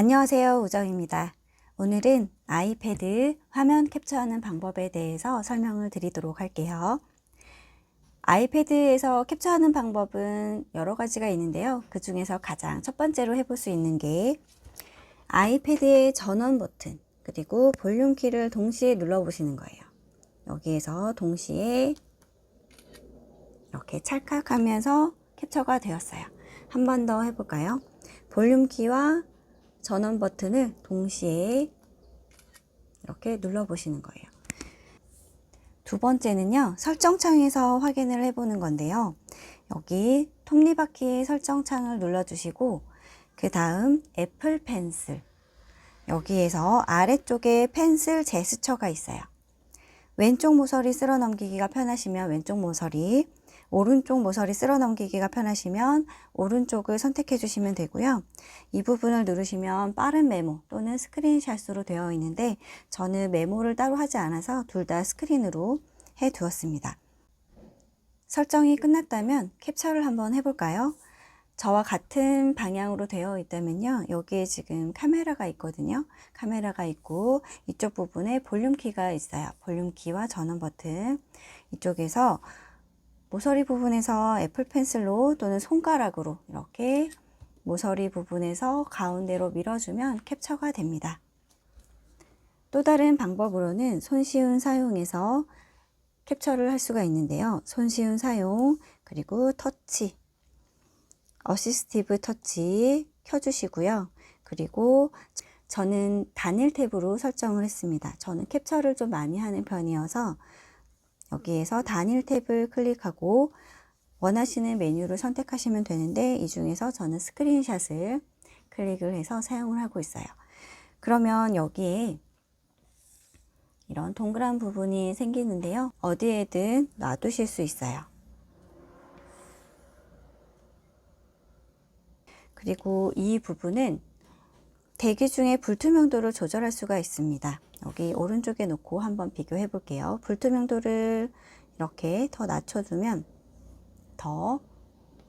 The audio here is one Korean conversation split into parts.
안녕하세요. 우정입니다. 오늘은 아이패드 화면 캡처하는 방법에 대해서 설명을 드리도록 할게요. 아이패드에서 캡처하는 방법은 여러 가지가 있는데요. 그 중에서 가장 첫 번째로 해볼 수 있는 게 아이패드의 전원 버튼 그리고 볼륨 키를 동시에 눌러 보시는 거예요. 여기에서 동시에 이렇게 찰칵하면서 캡처가 되었어요. 한 번 더 해볼까요? 볼륨 키와 전원 버튼을 동시에 이렇게 눌러 보시는 거예요. 두 번째는요, 설정창에서 확인을 해보는 건데요. 여기 톱니바퀴의 설정창을 눌러주시고, 그 다음 애플 펜슬. 여기에서 아래쪽에 펜슬 제스처가 있어요. 왼쪽 모서리 쓸어 넘기기가 편하시면 왼쪽 모서리, 오른쪽 모서리 쓸어 넘기기가 편하시면 오른쪽을 선택해 주시면 되고요. 이 부분을 누르시면 빠른 메모 또는 스크린샷으로 되어 있는데 저는 메모를 따로 하지 않아서 둘 다 스크린으로 해 두었습니다. 설정이 끝났다면 캡처를 한번 해볼까요? 저와 같은 방향으로 되어 있다면요. 여기에 지금 카메라가 있거든요. 카메라가 있고 이쪽 부분에 볼륨 키가 있어요. 볼륨 키와 전원 버튼. 이쪽에서 모서리 부분에서 애플 펜슬로 또는 손가락으로 이렇게 모서리 부분에서 가운데로 밀어주면 캡처가 됩니다. 또 다른 방법으로는 손쉬운 사용에서 캡처를 할 수가 있는데요. 손쉬운 사용, 그리고 터치, 어시스티브 터치 켜주시고요. 그리고 저는 단일 탭으로 설정을 했습니다. 저는 캡처를 좀 많이 하는 편이어서 여기에서 단일 탭을 클릭하고 원하시는 메뉴를 선택하시면 되는데 이 중에서 저는 스크린샷을 클릭을 해서 사용을 하고 있어요. 그러면 여기에 이런 동그란 부분이 생기는데요. 어디에든 놔두실 수 있어요. 그리고 이 부분은 대기 중에 불투명도를 조절할 수가 있습니다. 여기 오른쪽에 놓고 한번 비교해 볼게요. 불투명도를 이렇게 더 낮춰주면 더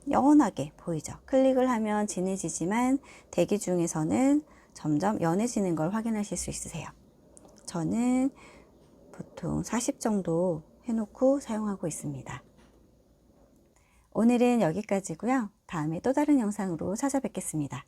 연하게 보이죠. 클릭을 하면 진해지지만 대기 중에서는 점점 연해지는 걸 확인하실 수 있으세요. 저는 보통 40 정도 해놓고 사용하고 있습니다. 오늘은 여기까지고요. 다음에 또 다른 영상으로 찾아뵙겠습니다.